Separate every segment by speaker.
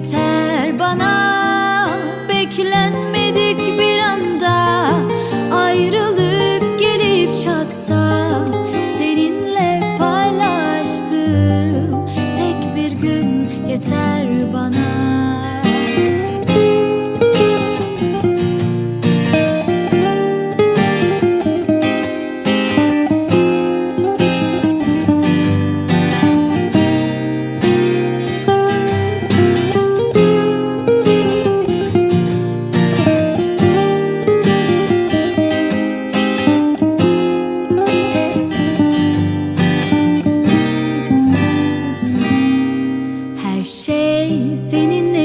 Speaker 1: yeter bana. Beklenmedik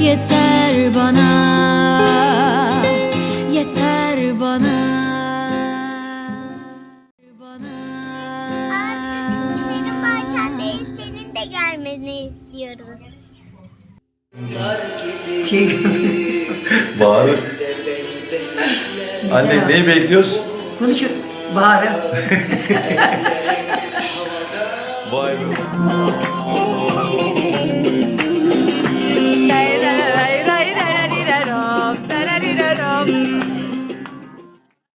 Speaker 1: Yeter bana Yeter bana Bana
Speaker 2: Senin Bayşen değil, senin de gelmeni istiyoruz.
Speaker 3: Şey,
Speaker 4: Bahar. Anne neyi bekliyoruz?
Speaker 3: bunu şu Bahar'a
Speaker 4: Vay be.